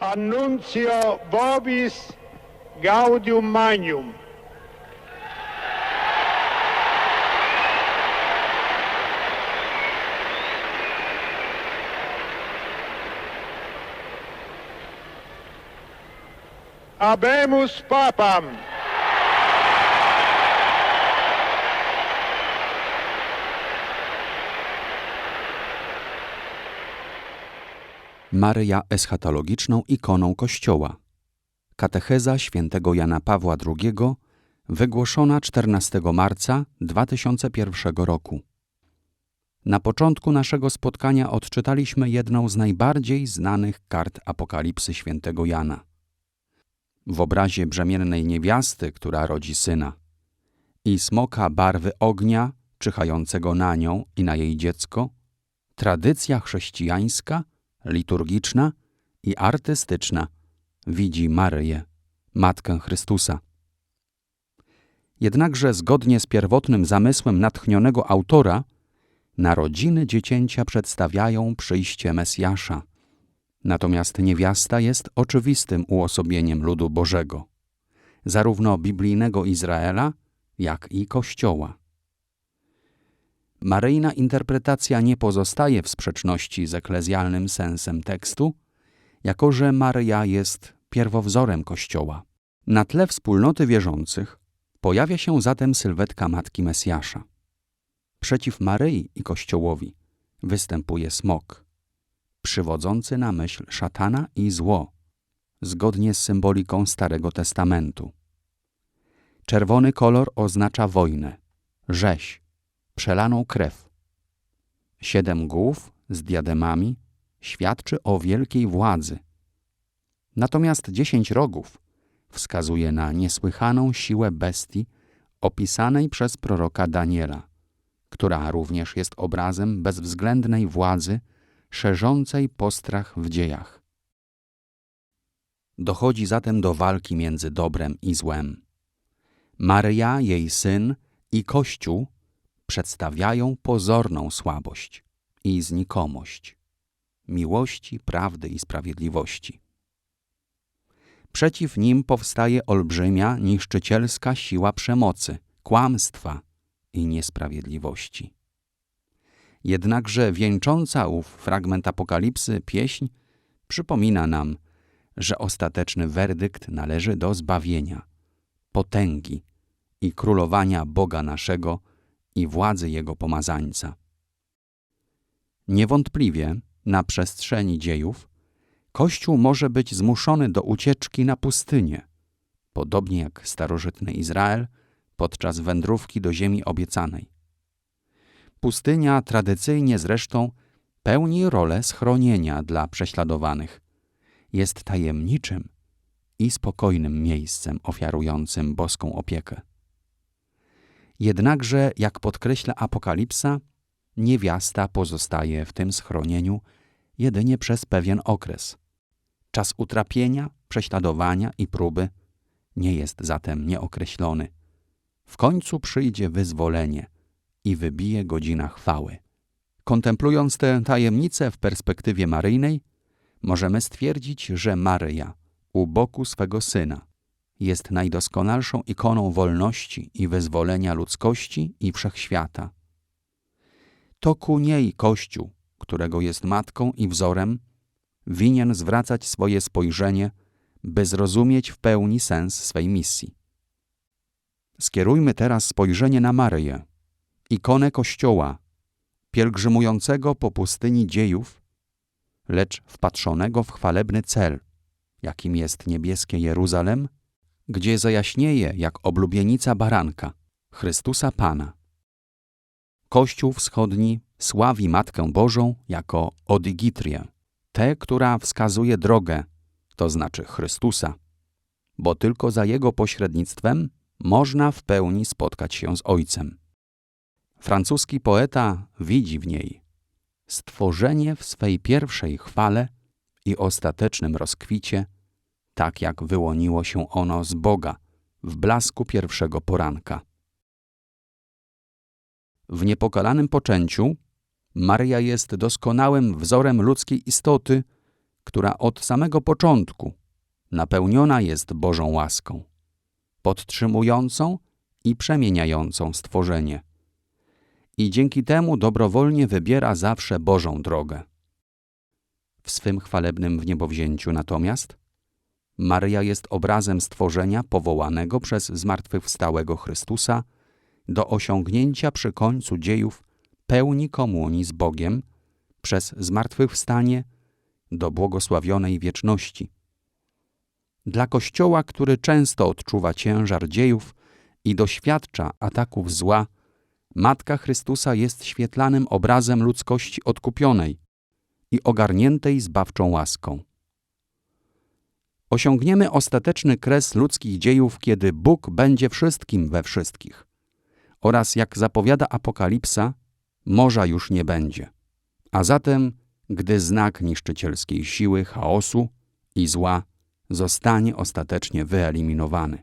annuncio vobis gaudium magnum. Abemus Papam. Maryja eschatologiczną ikoną Kościoła. Katecheza świętego Jana Pawła II, wygłoszona 14 marca 2001 roku. Na początku naszego spotkania odczytaliśmy jedną z najbardziej znanych kart Apokalipsy świętego Jana. W obrazie brzemiennej niewiasty, która rodzi syna, i smoka barwy ognia, czyhającego na nią i na jej dziecko, tradycja chrześcijańska – liturgiczna i artystyczna widzi Maryję, Matkę Chrystusa. Jednakże zgodnie z pierwotnym zamysłem natchnionego autora, narodziny dziecięcia przedstawiają przyjście Mesjasza, natomiast niewiasta jest oczywistym uosobieniem ludu Bożego, zarówno biblijnego Izraela, jak i Kościoła. Maryjna interpretacja nie pozostaje w sprzeczności z eklezjalnym sensem tekstu, jako że Maryja jest pierwowzorem Kościoła. Na tle wspólnoty wierzących pojawia się zatem sylwetka Matki Mesjasza. Przeciw Maryi i Kościołowi występuje smok, przywodzący na myśl szatana i zło, zgodnie z symboliką Starego Testamentu. Czerwony kolor oznacza wojnę, rzeź, przelaną krew. Siedem głów z diademami świadczy o wielkiej władzy. Natomiast dziesięć rogów wskazuje na niesłychaną siłę bestii opisanej przez proroka Daniela, która również jest obrazem bezwzględnej władzy szerzącej postrach w dziejach. Dochodzi zatem do walki między dobrem i złem. Maryja, jej syn i Kościół przedstawiają pozorną słabość i znikomość miłości, prawdy i sprawiedliwości. Przeciw nim powstaje olbrzymia, niszczycielska siła przemocy, kłamstwa i niesprawiedliwości. Jednakże wieńcząca ów fragment Apokalipsy pieśń przypomina nam, że ostateczny werdykt należy do zbawienia, potęgi i królowania Boga naszego i władzy Jego pomazańca. Niewątpliwie na przestrzeni dziejów Kościół może być zmuszony do ucieczki na pustynię, podobnie jak starożytny Izrael podczas wędrówki do ziemi obiecanej. Pustynia tradycyjnie zresztą pełni rolę schronienia dla prześladowanych. Jest tajemniczym i spokojnym miejscem ofiarującym boską opiekę. Jednakże, jak podkreśla Apokalipsa, niewiasta pozostaje w tym schronieniu jedynie przez pewien okres. Czas utrapienia, prześladowania i próby nie jest zatem nieokreślony. W końcu przyjdzie wyzwolenie i wybije godzina chwały. Kontemplując tę tajemnicę w perspektywie maryjnej, możemy stwierdzić, że Maryja u boku swego syna jest najdoskonalszą ikoną wolności i wyzwolenia ludzkości i wszechświata. To ku niej Kościół, którego jest matką i wzorem, winien zwracać swoje spojrzenie, by zrozumieć w pełni sens swej misji. Skierujmy teraz spojrzenie na Maryję, ikonę Kościoła, pielgrzymującego po pustyni dziejów, lecz wpatrzonego w chwalebny cel, jakim jest niebieskie Jeruzalem gdzie zajaśnieje jak oblubienica baranka, Chrystusa Pana. Kościół wschodni sławi Matkę Bożą jako Odygitrię, tę, która wskazuje drogę, to znaczy Chrystusa, bo tylko za Jego pośrednictwem można w pełni spotkać się z Ojcem. Francuski poeta widzi w niej stworzenie w swej pierwszej chwale i ostatecznym rozkwicie – tak jak wyłoniło się ono z Boga w blasku pierwszego poranka. W niepokalanym poczęciu Maria jest doskonałym wzorem ludzkiej istoty, która od samego początku napełniona jest Bożą łaską, podtrzymującą i przemieniającą stworzenie. I dzięki temu dobrowolnie wybiera zawsze Bożą drogę. W swym chwalebnym wniebowzięciu natomiast Maryja jest obrazem stworzenia powołanego przez zmartwychwstałego Chrystusa do osiągnięcia przy końcu dziejów pełni komunii z Bogiem przez zmartwychwstanie do błogosławionej wieczności. Dla Kościoła, który często odczuwa ciężar dziejów i doświadcza ataków zła, Matka Chrystusa jest świetlanym obrazem ludzkości odkupionej i ogarniętej zbawczą łaską. Osiągniemy ostateczny kres ludzkich dziejów, kiedy Bóg będzie wszystkim we wszystkich. Oraz jak zapowiada Apokalipsa, morza już nie będzie. A zatem, gdy znak niszczycielskiej siły, chaosu i zła zostanie ostatecznie wyeliminowany.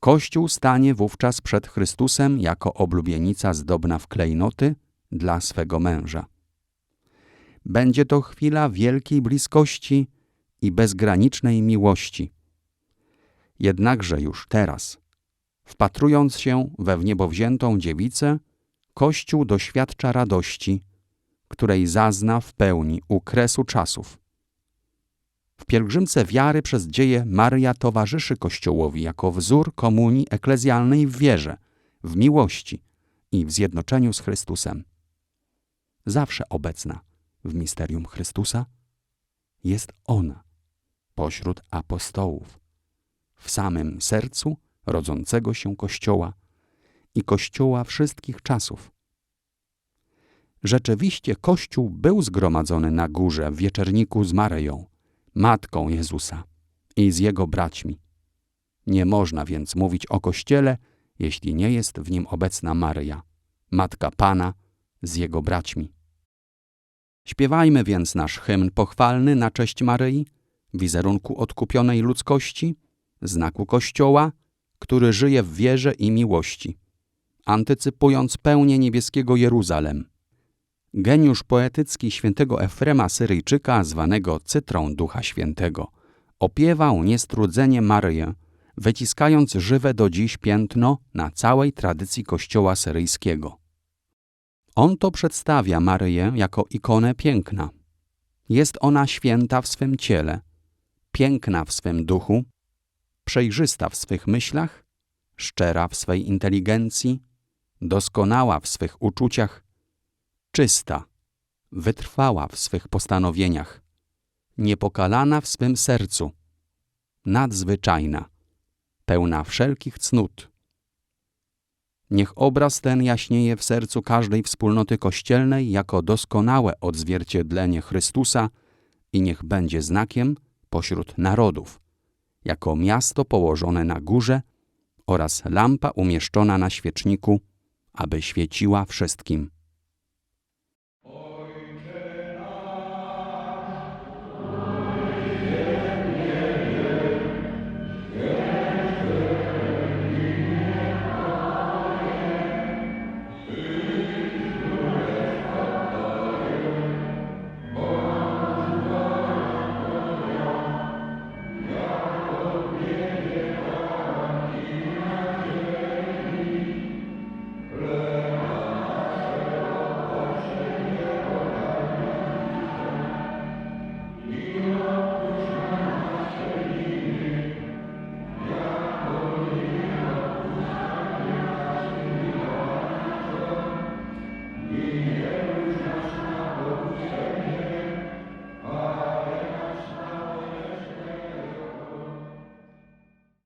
Kościół stanie wówczas przed Chrystusem jako oblubienica zdobna w klejnoty dla swego męża. Będzie to chwila wielkiej bliskości i bezgranicznej miłości. Jednakże już teraz, wpatrując się we wniebowziętą dziewicę, Kościół doświadcza radości, której zazna w pełni u kresu czasów. W pielgrzymce wiary przez dzieje Maryja towarzyszy Kościołowi jako wzór komunii eklezjalnej w wierze, w miłości i w zjednoczeniu z Chrystusem. Zawsze obecna w misterium Chrystusa jest ona pośród apostołów, w samym sercu rodzącego się Kościoła i Kościoła wszystkich czasów. Rzeczywiście Kościół był zgromadzony na górze w wieczerniku z Maryją, Matką Jezusa i z Jego braćmi. Nie można więc mówić o Kościele, jeśli nie jest w nim obecna Maryja, Matka Pana z Jego braćmi. Śpiewajmy więc nasz hymn pochwalny na cześć Maryi, wizerunku odkupionej ludzkości, znaku Kościoła, który żyje w wierze i miłości, antycypując pełnię niebieskiego Jeruzalem. Geniusz poetycki świętego Efrema Syryjczyka, zwanego Cytrą Ducha Świętego, opiewał niestrudzenie Maryję, wyciskając żywe do dziś piętno na całej tradycji kościoła syryjskiego. On to przedstawia Maryję jako ikonę piękna. Jest ona święta w swym ciele, piękna w swym duchu, przejrzysta w swych myślach, szczera w swej inteligencji, doskonała w swych uczuciach, czysta, wytrwała w swych postanowieniach, niepokalana w swym sercu, nadzwyczajna, pełna wszelkich cnót. Niech obraz ten jaśnieje w sercu każdej wspólnoty kościelnej jako doskonałe odzwierciedlenie Chrystusa i niech będzie znakiem pośród narodów, jako miasto położone na górze oraz lampa umieszczona na świeczniku, aby świeciła wszystkim.